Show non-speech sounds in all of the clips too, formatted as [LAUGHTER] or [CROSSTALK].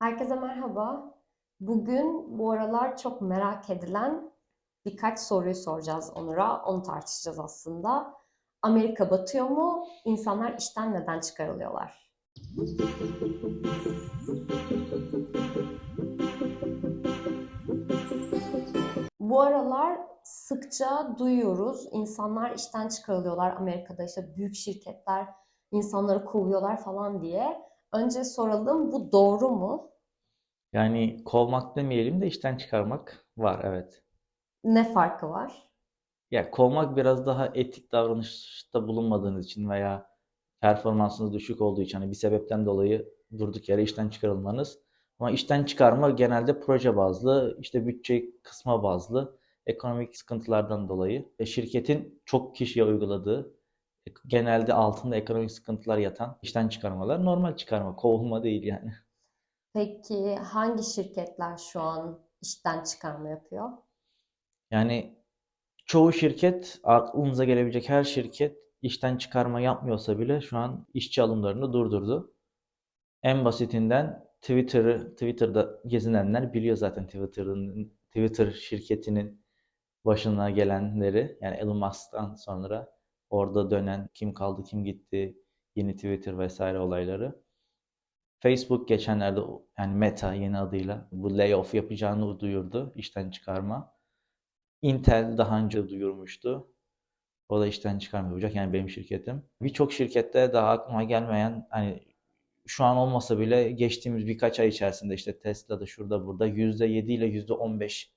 Herkese merhaba. Bugün bu aralar çok merak edilen birkaç soruyu soracağız Onur'a. Onu tartışacağız aslında. Amerika batıyor mu? İnsanlar işten neden çıkarılıyorlar? Bu aralar sıkça duyuyoruz. İnsanlar işten çıkarılıyorlar. Amerika'da işte büyük şirketler insanları kovuyorlar falan diye. Önce soralım bu doğru mu? Yani kovmak demeyelim de işten çıkarmak var evet. Ne farkı var? Ya kovmak biraz daha etik davranışta bulunmadığınız için veya performansınız düşük olduğu için hani bir sebepten dolayı durduk yere işten çıkarılmanız. Ama işten çıkarma genelde proje bazlı, işte bütçe kısma bazlı, ekonomik sıkıntılardan dolayı ve şirketin çok kişiye uyguladığı, genelde altında ekonomik sıkıntılar yatan işten çıkarmalar normal çıkarma, kovulma değil yani. [LAUGHS] Peki hangi şirketler şu an işten çıkarma yapıyor? Yani çoğu şirket, aklınıza gelebilecek her şirket işten çıkarma yapmıyorsa bile şu an işçi alımlarını durdurdu. En basitinden Twitter'ı, Twitter'da gezinenler biliyor zaten Twitter'ın Twitter şirketinin başına gelenleri. Yani Elon Musk'tan sonra orada dönen kim kaldı, kim gitti, yeni Twitter vesaire olayları. Facebook geçenlerde yani Meta yeni adıyla bu layoff yapacağını duyurdu, işten çıkarma. Intel daha önce duyurmuştu. O da işten çıkarma yapacak yani benim şirketim. Birçok şirkette daha aklıma gelmeyen hani şu an olmasa bile geçtiğimiz birkaç ay içerisinde işte Tesla'da şurada burada %7 ile %15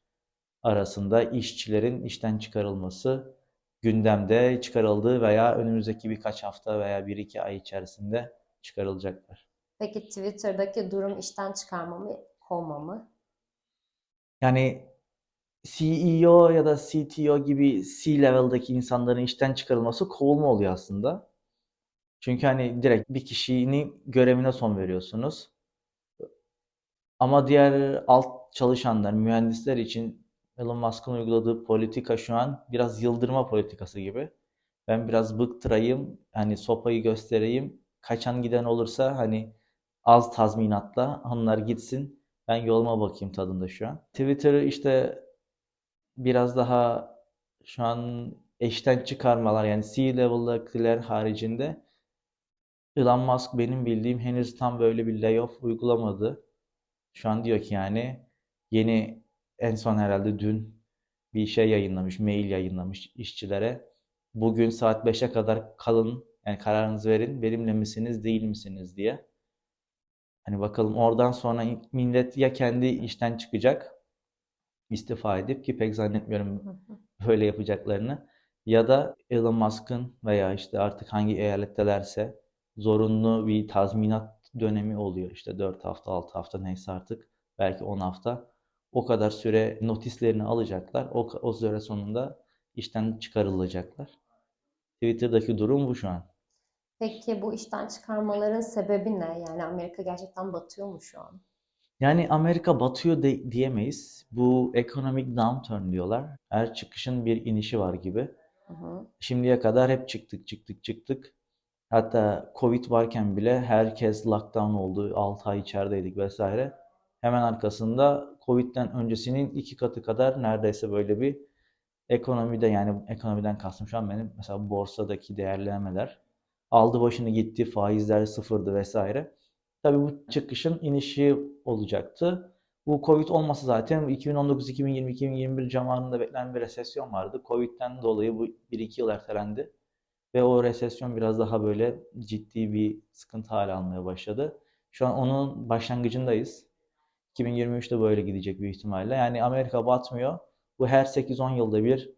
arasında işçilerin işten çıkarılması gündemde çıkarıldığı veya önümüzdeki birkaç hafta veya bir iki ay içerisinde çıkarılacaklar. Peki Twitter'daki durum işten çıkarma mı, kovma mı? Yani CEO ya da CTO gibi C-level'daki insanların işten çıkarılması kovulma oluyor aslında. Çünkü hani direkt bir kişinin görevine son veriyorsunuz. Ama diğer alt çalışanlar, mühendisler için Elon Musk'ın uyguladığı politika şu an biraz yıldırma politikası gibi. Ben biraz bıktırayım, hani sopayı göstereyim. Kaçan giden olursa hani az tazminatla onlar gitsin. Ben yoluma bakayım tadında şu an. Twitter'ı işte biraz daha şu an eşten çıkarmalar yani C-level'dakiler haricinde Elon Musk benim bildiğim henüz tam böyle bir layoff uygulamadı. Şu an diyor ki yani yeni en son herhalde dün bir şey yayınlamış, mail yayınlamış işçilere. Bugün saat 5'e kadar kalın, yani kararınızı verin, benimle misiniz, değil misiniz diye. Hani bakalım oradan sonra millet ya kendi işten çıkacak, istifa edip ki pek zannetmiyorum böyle yapacaklarını ya da Elon Musk'ın veya işte artık hangi eyalettelerse zorunlu bir tazminat dönemi oluyor. İşte 4 hafta, 6 hafta neyse artık belki 10 hafta. O kadar süre notislerini alacaklar. O, o süre sonunda işten çıkarılacaklar. Twitter'daki durum bu şu an. Peki bu işten çıkarmaların sebebi ne? Yani Amerika gerçekten batıyor mu şu an? Yani Amerika batıyor de- diyemeyiz. Bu ekonomik downturn diyorlar. Her çıkışın bir inişi var gibi. Hı hı. Şimdiye kadar hep çıktık çıktık çıktık. Hatta Covid varken bile herkes lockdown oldu. 6 ay içerideydik vesaire. Hemen arkasında Covid'den öncesinin iki katı kadar neredeyse böyle bir ekonomide yani ekonomiden kastım şu an benim mesela borsadaki değerlemeler aldı başını gitti faizler sıfırdı vesaire. Tabii bu çıkışın inişi olacaktı. Bu Covid olmasa zaten 2019, 2020, 2021 zamanında beklenen bir resesyon vardı. Covid'den dolayı bu 1-2 yıl ertelendi. Ve o resesyon biraz daha böyle ciddi bir sıkıntı hale almaya başladı. Şu an onun başlangıcındayız. 2023'te böyle gidecek büyük ihtimalle. Yani Amerika batmıyor. Bu her 8-10 yılda bir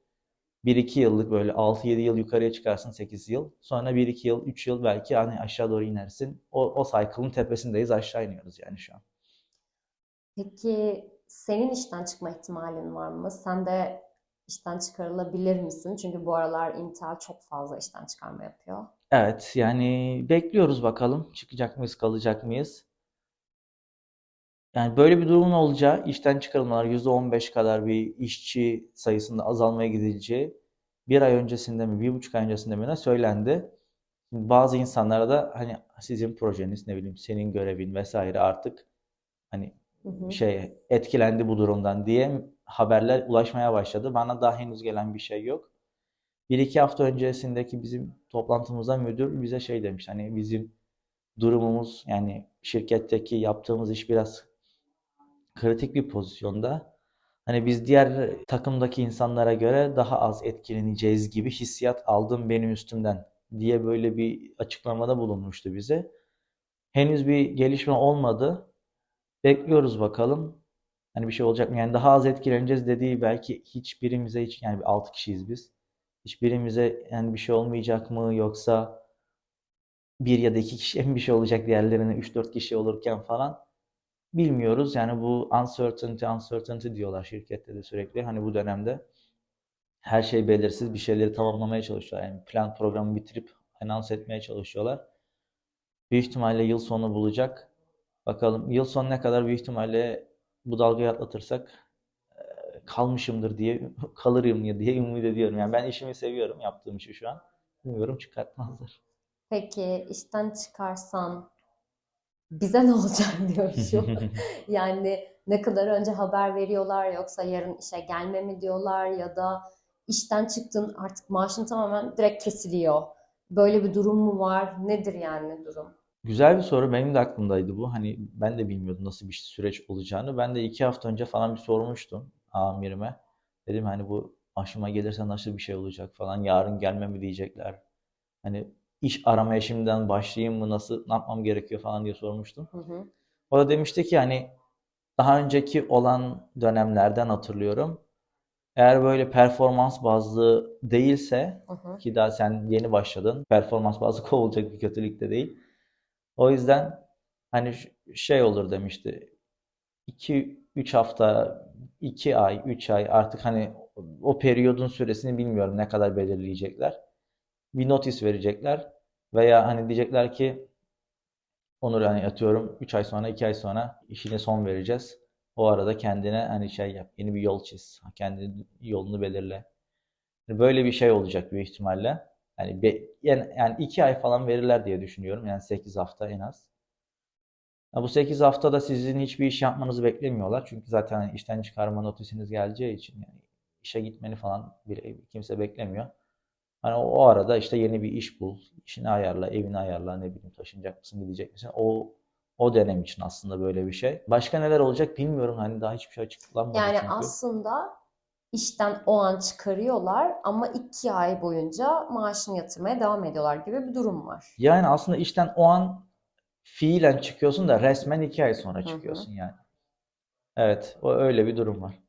1-2 yıllık böyle 6-7 yıl yukarıya çıkarsın 8 yıl. Sonra 1-2 yıl, 3 yıl belki hani aşağı doğru inersin. O, o cycle'ın tepesindeyiz aşağı iniyoruz yani şu an. Peki senin işten çıkma ihtimalin var mı? Sen de işten çıkarılabilir misin? Çünkü bu aralar Intel çok fazla işten çıkarma yapıyor. Evet yani bekliyoruz bakalım çıkacak mıyız kalacak mıyız? Yani böyle bir durumun olacağı, işten çıkarılmalar %15 kadar bir işçi sayısında azalmaya gidileceği bir ay öncesinde mi, bir buçuk ay öncesinde mi ne söylendi. Şimdi bazı insanlara da hani sizin projeniz, ne bileyim senin görevin vesaire artık hani Hı hı. şey etkilendi bu durumdan diye haberler ulaşmaya başladı. Bana daha henüz gelen bir şey yok. Bir iki hafta öncesindeki bizim toplantımızda müdür bize şey demiş. Hani bizim durumumuz yani şirketteki yaptığımız iş biraz kritik bir pozisyonda. Hani biz diğer takımdaki insanlara göre daha az etkileneceğiz gibi hissiyat aldım benim üstümden diye böyle bir açıklamada bulunmuştu bize. Henüz bir gelişme olmadı. Bekliyoruz bakalım. Hani bir şey olacak mı? Yani daha az etkileneceğiz dediği belki hiçbirimize hiç yani 6 kişiyiz biz. Hiçbirimize yani bir şey olmayacak mı yoksa bir ya da iki kişiye mi bir şey olacak diğerlerine 3-4 kişi olurken falan bilmiyoruz. Yani bu uncertainty uncertainty diyorlar şirkette de sürekli. Hani bu dönemde her şey belirsiz bir şeyleri tamamlamaya çalışıyorlar. Yani plan programı bitirip anons etmeye çalışıyorlar. Büyük ihtimalle yıl sonu bulacak. Bakalım yıl sonu ne kadar büyük ihtimalle bu dalgayı atlatırsak kalmışımdır diye [LAUGHS] kalırım ya diye umut ediyorum. Yani ben işimi seviyorum yaptığım işi şu an. Bilmiyorum çıkartmazlar. Peki işten çıkarsan bize ne olacak [LAUGHS] diyormuşum. [LAUGHS] Yani ne kadar önce haber veriyorlar yoksa yarın işe gelme mi diyorlar ya da işten çıktın artık maaşın tamamen direkt kesiliyor. Böyle bir durum mu var? Nedir yani durum? Güzel bir soru. Benim de aklımdaydı bu. Hani ben de bilmiyordum nasıl bir süreç olacağını. Ben de iki hafta önce falan bir sormuştum amirime. Dedim hani bu aşıma gelirse nasıl bir şey olacak falan. Yarın gelme mi diyecekler. Hani iş aramaya şimdiden başlayayım mı? Nasıl, ne yapmam gerekiyor falan diye sormuştum. Hı hı. O da demişti ki hani daha önceki olan dönemlerden hatırlıyorum. Eğer böyle performans bazlı değilse Hı hı. ki daha sen yeni başladın. Performans bazlı [LAUGHS] kovulacak bir kötülük de değil. O yüzden hani şey olur demişti. 2-3 hafta, 2 ay, 3 ay artık hani o periyodun süresini bilmiyorum ne kadar belirleyecekler. Bir notis verecekler veya hani diyecekler ki Onur hani atıyorum 3 ay sonra 2 ay sonra işine son vereceğiz. O arada kendine hani şey yap, yeni bir yol çiz. Kendi yolunu belirle. Yani Böyle bir şey olacak büyük ihtimalle. Yani, be- yani, yani 2 ay falan verirler diye düşünüyorum. Yani 8 hafta en az. Ya bu 8 haftada sizin hiçbir iş yapmanızı beklemiyorlar. Çünkü zaten hani işten çıkarma notisiniz geleceği için yani işe gitmeni falan bile kimse beklemiyor. Hani o, arada işte yeni bir iş bul, işini ayarla, evini ayarla, ne bileyim taşınacak mısın, gidecek misin? O o dönem için aslında böyle bir şey. Başka neler olacak bilmiyorum. Hani daha hiçbir şey açıklanmadı Yani çünkü. aslında işten o an çıkarıyorlar ama iki ay boyunca maaşını yatırmaya devam ediyorlar gibi bir durum var. Yani aslında işten o an fiilen çıkıyorsun da resmen iki ay sonra çıkıyorsun yani. Evet, o öyle bir durum var.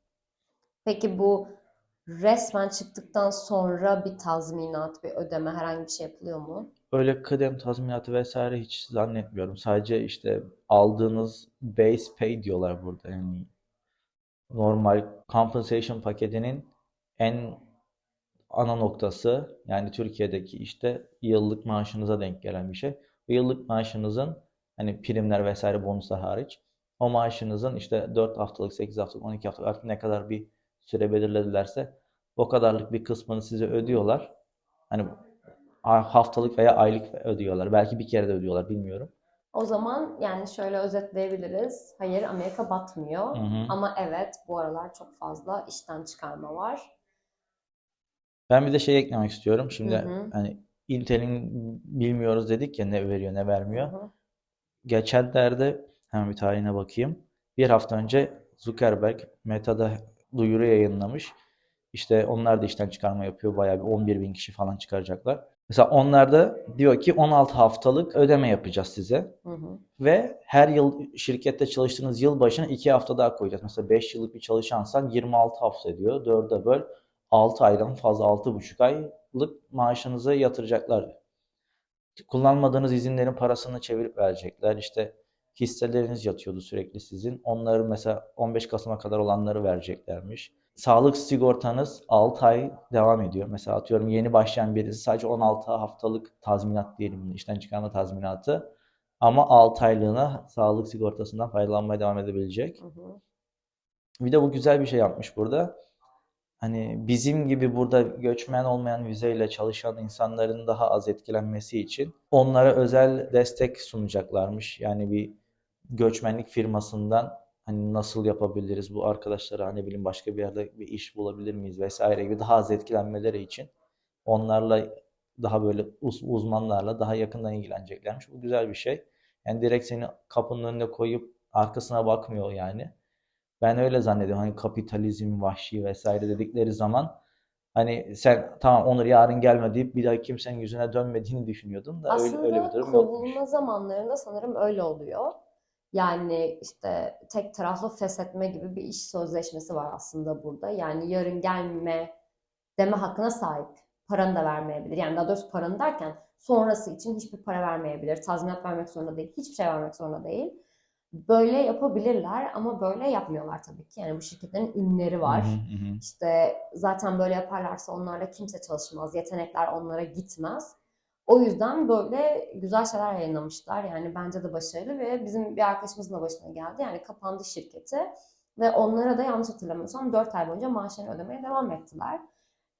Peki bu resmen çıktıktan sonra bir tazminat, bir ödeme herhangi bir şey yapılıyor mu? Öyle kıdem tazminatı vesaire hiç zannetmiyorum. Sadece işte aldığınız base pay diyorlar burada. Yani normal compensation paketinin en ana noktası yani Türkiye'deki işte yıllık maaşınıza denk gelen bir şey. Bu yıllık maaşınızın hani primler vesaire bonuslar hariç o maaşınızın işte 4 haftalık, 8 haftalık, 12 haftalık artık ne kadar bir süre belirledilerse o kadarlık bir kısmını size ödüyorlar. Hani haftalık veya aylık ödüyorlar. Belki bir kere de ödüyorlar bilmiyorum. O zaman yani şöyle özetleyebiliriz. Hayır Amerika batmıyor Hı hı. ama evet bu aralar çok fazla işten çıkarma var. Ben bir de şey eklemek istiyorum. Şimdi Hı hı. hani Intel'in bilmiyoruz dedik ya ne veriyor ne Hı vermiyor. hı. Geçenlerde hemen bir tarihine bakayım. Bir hafta önce Zuckerberg Meta'da duyuru yayınlamış. İşte onlar da işten çıkarma yapıyor. Bayağı bir 11 bin kişi falan çıkaracaklar. Mesela onlar da diyor ki 16 haftalık ödeme yapacağız size. Hı hı. Ve her yıl şirkette çalıştığınız yıl başına 2 hafta daha koyacağız. Mesela 5 yıllık bir çalışansan 26 hafta ediyor. 4'e böl 6 aydan fazla 6,5 aylık maaşınıza yatıracaklar. Kullanmadığınız izinlerin parasını çevirip verecekler. İşte hisseleriniz yatıyordu sürekli sizin. Onları mesela 15 Kasım'a kadar olanları vereceklermiş. Sağlık sigortanız 6 ay devam ediyor. Mesela atıyorum yeni başlayan birisi sadece 16 haftalık tazminat diyelim işten çıkarma tazminatı. Ama 6 aylığına sağlık sigortasından faydalanmaya devam edebilecek. Hı hı. Bir de bu güzel bir şey yapmış burada. Hani bizim gibi burada göçmen olmayan vizeyle çalışan insanların daha az etkilenmesi için onlara özel destek sunacaklarmış. Yani bir göçmenlik firmasından hani nasıl yapabiliriz bu arkadaşlara hani bileyim başka bir yerde bir iş bulabilir miyiz vesaire gibi daha az etkilenmeleri için onlarla daha böyle uz- uzmanlarla daha yakından ilgileneceklermiş. Bu güzel bir şey. Yani direkt seni kapının önüne koyup arkasına bakmıyor yani. Ben öyle zannediyorum. Hani kapitalizm vahşi vesaire dedikleri zaman hani sen tamam Onur yarın gelme deyip bir daha kimsenin yüzüne dönmediğini düşünüyordun da öyle, öyle bir Aslında durum yokmuş. kovulma zamanlarında sanırım öyle oluyor. Yani işte tek taraflı feshetme gibi bir iş sözleşmesi var aslında burada. Yani yarın gelme deme hakkına sahip. Paranı da vermeyebilir. Yani daha doğrusu paranı derken sonrası için hiçbir para vermeyebilir. Tazminat vermek zorunda değil. Hiçbir şey vermek zorunda değil. Böyle yapabilirler ama böyle yapmıyorlar tabii ki. Yani bu şirketlerin ünleri var. Hı hı hı. İşte zaten böyle yaparlarsa onlarla kimse çalışmaz. Yetenekler onlara gitmez. O yüzden böyle güzel şeyler yayınlamışlar. Yani bence de başarılı ve bizim bir arkadaşımızın da başına geldi. Yani kapandı şirketi ve onlara da yanlış hatırlamıyorsam 4 ay boyunca maaşlarını ödemeye devam ettiler.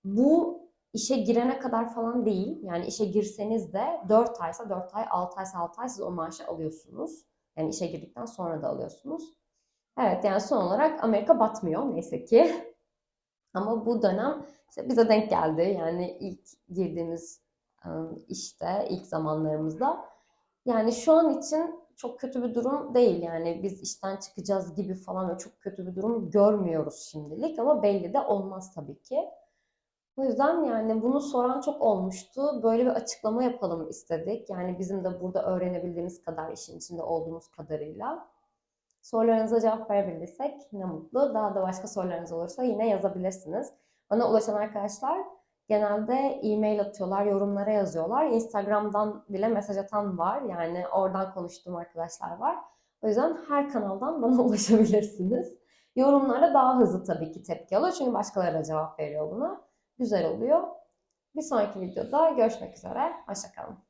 Bu işe girene kadar falan değil. Yani işe girseniz de 4 aysa 4 ay, 6 aysa 6 ay siz o maaşı alıyorsunuz. Yani işe girdikten sonra da alıyorsunuz. Evet yani son olarak Amerika batmıyor neyse ki. Ama bu dönem işte bize denk geldi. Yani ilk girdiğimiz işte ilk zamanlarımızda. Yani şu an için çok kötü bir durum değil. Yani biz işten çıkacağız gibi falan öyle çok kötü bir durum görmüyoruz şimdilik ama belli de olmaz tabii ki. O yüzden yani bunu soran çok olmuştu. Böyle bir açıklama yapalım istedik. Yani bizim de burada öğrenebildiğimiz kadar işin içinde olduğumuz kadarıyla. Sorularınıza cevap verebilirsek ne mutlu. Daha da başka sorularınız olursa yine yazabilirsiniz. Bana ulaşan arkadaşlar genelde e-mail atıyorlar, yorumlara yazıyorlar. Instagram'dan bile mesaj atan var. Yani oradan konuştuğum arkadaşlar var. O yüzden her kanaldan [LAUGHS] bana ulaşabilirsiniz. Yorumlara daha hızlı tabii ki tepki alıyor. Çünkü başkaları da cevap veriyor buna. Güzel oluyor. Bir sonraki videoda görüşmek üzere. Hoşçakalın.